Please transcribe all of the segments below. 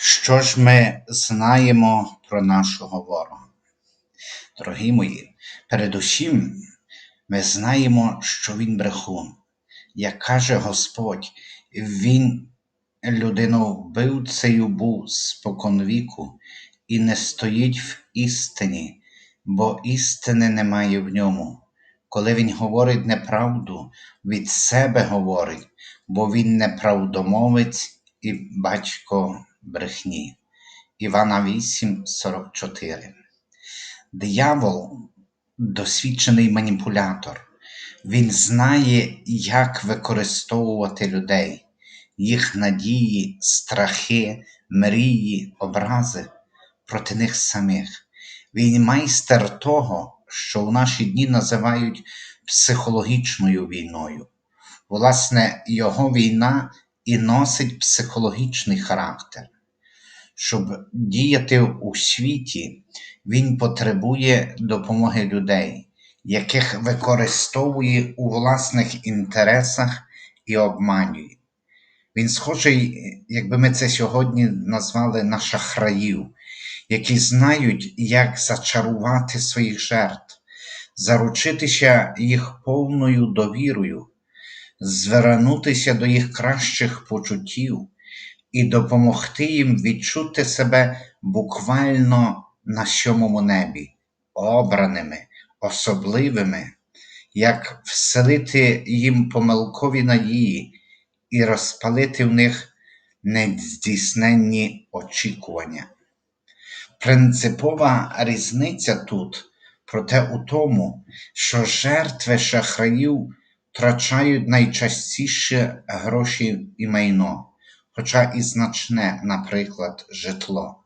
Що ж ми знаємо про нашого ворога? Дорогі мої, передусім ми знаємо, що він брехун. Як каже Господь, він людиновбивцею був споконвіку і не стоїть в істині, бо істини немає в ньому. Коли він говорить неправду, від себе говорить, бо він неправдомовець і батько брехні. Івана 8, 44. Диявол досвідчений маніпулятор. Він знає, як використовувати людей, їх надії, страхи, мрії, образи проти них самих. Він майстер того, що в наші дні називають психологічною війною. Власне, його війна і носить психологічний характер. Щоб діяти у світі, він потребує допомоги людей, яких використовує у власних інтересах і обманює. Він схожий, якби ми це сьогодні назвали на шахраїв, які знають, як зачарувати своїх жертв, заручитися їх повною довірою, звернутися до їх кращих почуттів і допомогти їм відчути себе буквально на сьомому небі, обраними, особливими, як вселити їм помилкові надії і розпалити в них нездійсненні очікування. Принципова різниця тут проте у тому, що жертви шахраїв втрачають найчастіше гроші і майно, хоча і значне, наприклад, житло.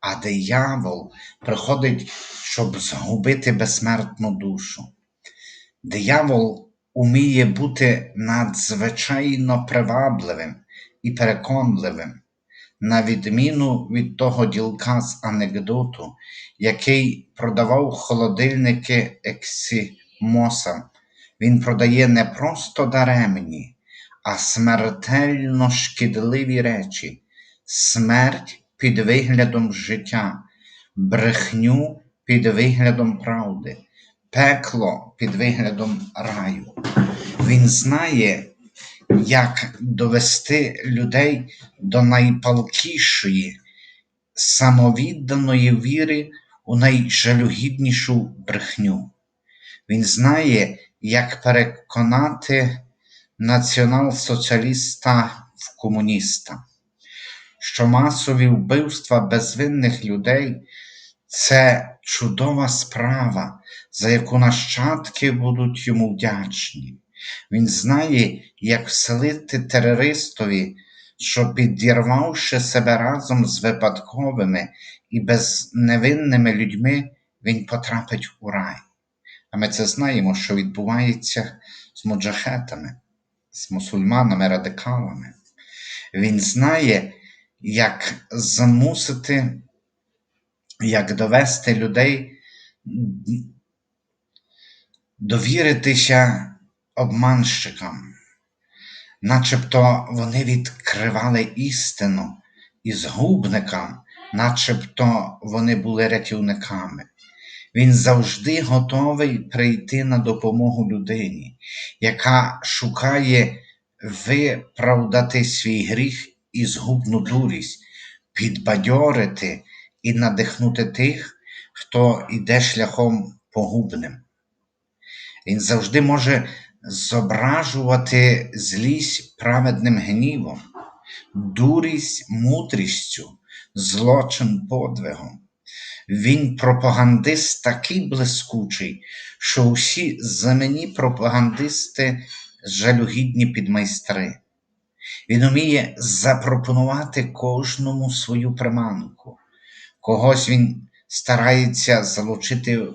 А диявол приходить, щоб згубити безсмертну душу. Диявол уміє бути надзвичайно привабливим і переконливим, на відміну від того ділка з анекдоту, який продавав холодильники Ексімоса. Він продає не просто даремні, а смертельно шкідливі речі, смерть під виглядом життя, брехню під виглядом правди, пекло під виглядом раю. Він знає, як довести людей до найпалкішої, самовідданої віри у найжалюгіднішу брехню. Він знає, як переконати націонал-соціаліста в комуніста, що масові вбивства безвинних людей це чудова справа, за яку нащадки будуть йому вдячні. Він знає, як вселити терористові, що, підірвавши себе разом з випадковими і безневинними людьми, він потрапить у рай. А ми це знаємо, що відбувається з муджахетами, з мусульманами, радикалами. Він знає, як замусити, як довести людей довіритися обманщикам, начебто вони відкривали істину і згубникам, начебто вони були рятівниками. Він завжди готовий прийти на допомогу людині, яка шукає виправдати свій гріх і згубну дурість, підбадьорити і надихнути тих, хто йде шляхом погубним. Він завжди може зображувати злість праведним гнівом, дурість мудрістю, злочин подвигом. Він пропагандист такий блискучий, що усі замені пропагандисти жалюгідні підмайстри. Він уміє запропонувати кожному свою приманку. Когось він старається залучити в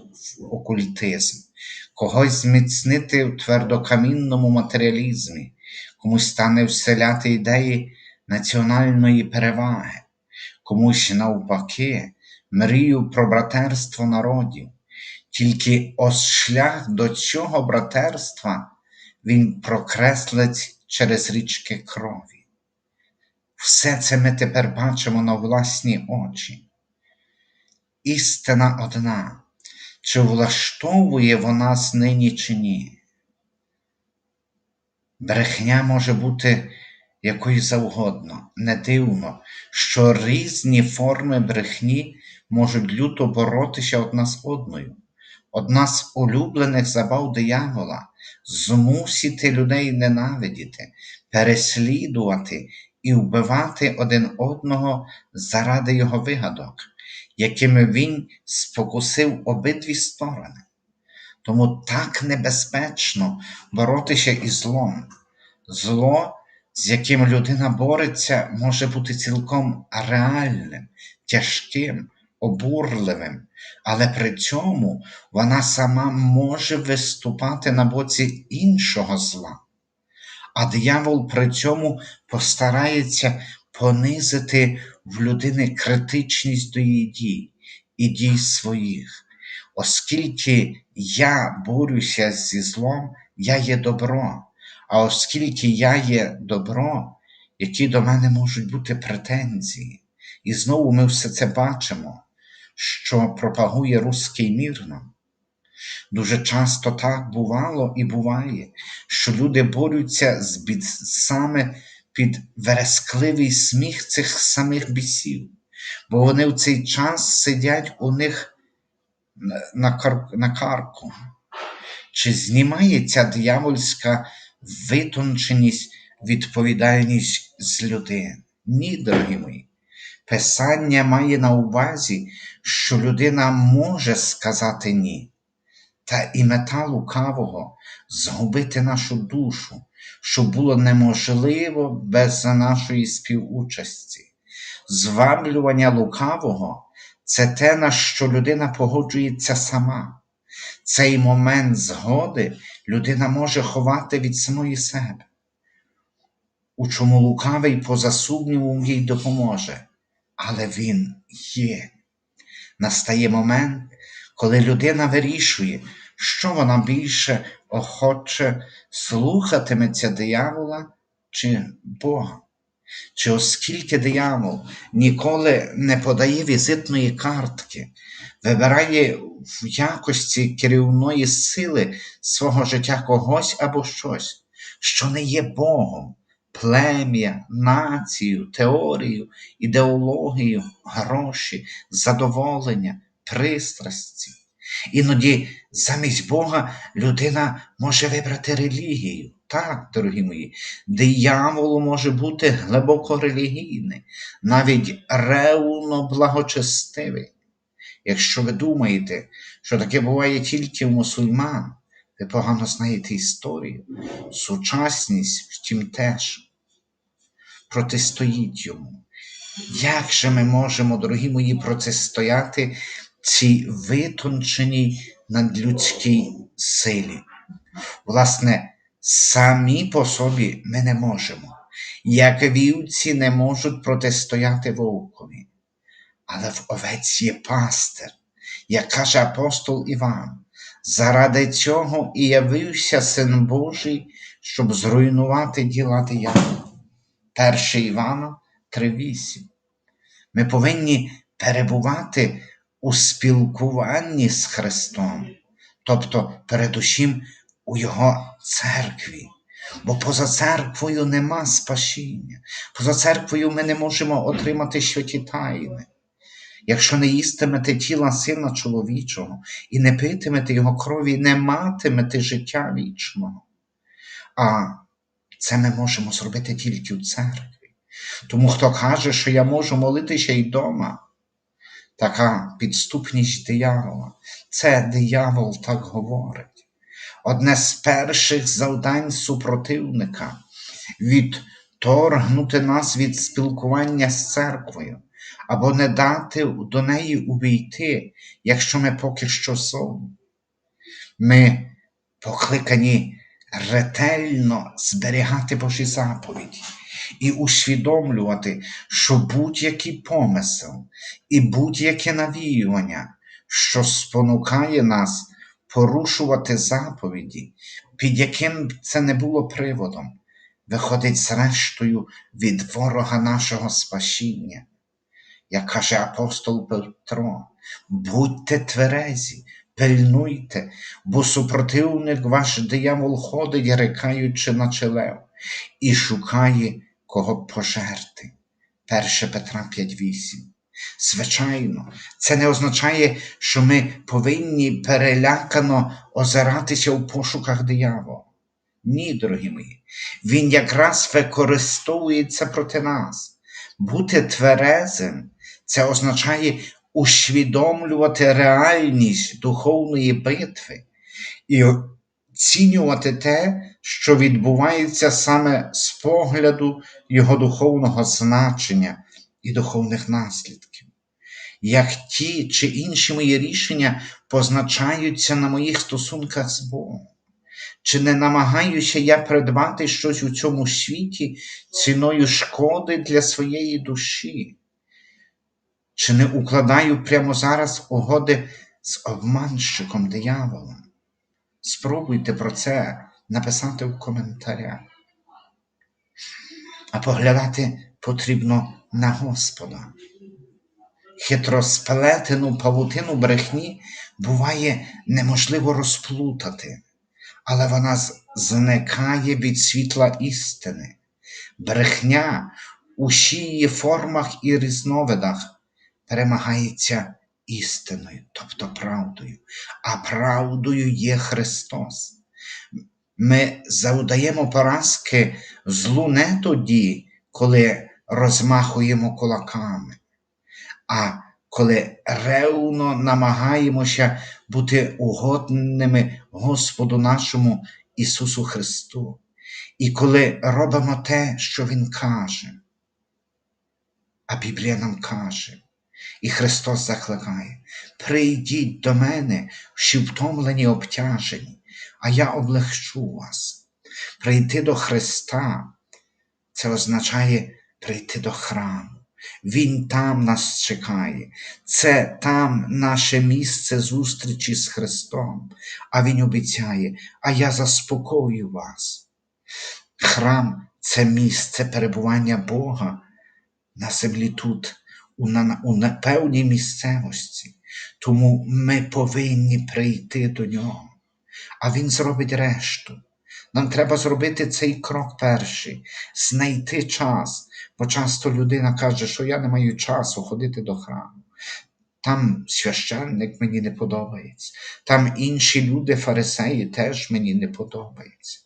окультизм, когось зміцнити в твердокамінному матеріалізмі, комусь стане вселяти ідеї національної переваги, комусь навпаки мрію про братерство народів. Тільки ось шлях до цього братерства він прокреслить через річки крові. Все це ми тепер бачимо на власні очі. Істина одна, чи влаштовує вона нас нині чи ні. Брехня може бути якою завгодно. Не дивно, що різні форми брехні можуть люто боротися одна з одною. Одна з улюблених забав диявола змусити людей ненавидіти, переслідувати і вбивати один одного заради його вигадок, якими він спокусив обидві сторони. Тому так небезпечно боротися із злом. Зло, з яким людина бореться, може бути цілком реальним, тяжким, обурливим, але при цьому вона сама може виступати на боці іншого зла. А диявол при цьому постарається понизити в людини критичність до її дій і дій своїх. Оскільки я борюся зі злом, я є добро. А оскільки я є добро, які до мене можуть бути претензії. І знову ми все це бачимо, що пропагує руський мір нам. Дуже часто так бувало і буває, що люди борються з бісами під верескливий сміх цих самих бісів, бо вони в цей час сидять у них на, кар... на карку. Чи знімає ця диявольська витонченість, відповідальність з людини? Ні, дорогі мої. Писання має на увазі, що людина може сказати ні, та і мета лукавого згубити нашу душу, що було неможливо без нашої співучасті. Зваблювання лукавого це те, на що людина погоджується сама. Цей момент згоди людина може ховати від самої себе, у чому лукавий поза сумнівом їй допоможе, але він є. Настає момент, коли людина вирішує, що вона більше охоче слухатиметься диявола чи Бога. Чи оскільки диявол ніколи не подає візитної картки, вибирає в якості керівної сили свого життя когось або щось, що не є Богом, плем'я, націю, теорію, ідеологію, гроші, задоволення, пристрасті. Іноді замість Бога людина може вибрати релігію. Так, дорогі мої, диявол може бути глибоко релігійний, навіть ревно благочестивий. Якщо ви думаєте, що таке буває тільки в мусульман, ви погано знаєте історію, сучасність, втім теж протистоїть йому. Як же ми можемо, дорогі мої, протистояти цій витонченій надлюдській силі? Власне, самі по собі ми не можемо, як вівці не можуть протистояти вовкові. Але в овець є пастир, як каже апостол Іван, заради цього і явився Син Божий, щоб зруйнувати діла диявола. 1 Івана 3,8. Ми повинні перебувати у спілкуванні з Христом, тобто, передусім, у Його церкві. Бо поза церквою нема спасіння, поза церквою ми не можемо отримати святі тайни. Якщо не їстимете тіла сина чоловічого і не питимете його крові, не матимете життя вічного. А це ми можемо зробити тільки в церкві. Тому хто каже, що я можу молитися й дома, така підступність диявола. Це диявол так говорить. Одне з перших завдань супротивника відторгнути нас від спілкування з церквою або не дати до неї увійти, якщо ми поки що зовні. Ми покликані ретельно зберігати Божі заповіді і усвідомлювати, що будь-який помисел і будь-яке навіювання, що спонукає нас порушувати заповіді, під яким це не було приводом, виходить зрештою від ворога нашого спасіння. Як каже апостол Петро, будьте тверезі, пильнуйте, бо супротивник ваш диявол ходить, рикаючи на челев, і шукає кого пожерти. 1 Петра 5.8. Звичайно, це не означає, що ми повинні перелякано озиратися у пошуках диявола. Ні, дорогі мої, він якраз використовується проти нас. Бути тверезим це означає усвідомлювати реальність духовної битви і оцінювати те, що відбувається саме з погляду його духовного значення і духовних наслідків. Як ті чи інші мої рішення позначаються на моїх стосунках з Богом. Чи не намагаюся я придбати щось у цьому світі ціною шкоди для своєї душі? Чи не укладаю прямо зараз угоди з обманщиком дияволом? Спробуйте про це написати в коментарях. А поглядати потрібно на Господа. Хитросплетену павутину брехні буває неможливо розплутати, але вона зникає від світла істини. Брехня у її формах і різновидах перемагається істиною, тобто правдою, а правдою є Христос. Ми завдаємо поразки злу не тоді, коли розмахуємо кулаками, а коли ревно намагаємося бути угодними Господу нашому Ісусу Христу, і коли робимо те, що Він каже. А Біблія нам каже, і Христос закликає: прийдіть до мене, що втомлені обтяжені, а я облегчу вас. Прийти до Христа це означає прийти до храму. Він там нас чекає, це там наше місце зустрічі з Христом, а Він обіцяє, а я заспокою вас. Храм це місце перебування Бога на землі тут, у, непевній місцевості, тому ми повинні прийти до нього, а Він зробить решту. Нам треба зробити цей крок перший, знайти час, бо часто людина каже, що я не маю часу ходити до храму. Там священник мені не подобається, там інші люди, фарисеї, теж мені не подобаються.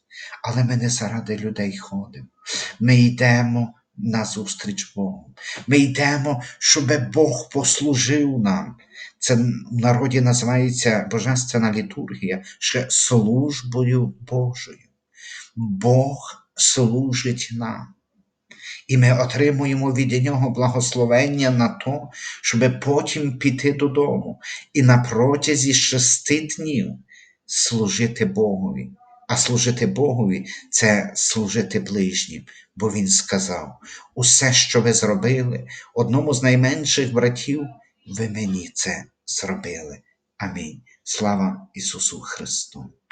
Але ми не заради людей ходимо. Ми йдемо на зустріч Богу. Ми йдемо, щоб Бог послужив нам. Це в народі називається Божественна літургія ще службою Божою. Бог служить нам. І ми отримуємо від Нього благословення на то, щоб потім піти додому і на протязі шести днів служити Богові. А служити Богові це служити ближнім, бо Він сказав: усе, що ви зробили, одному з найменших братів, ви мені це зробили. Амінь. Слава Ісусу Христу!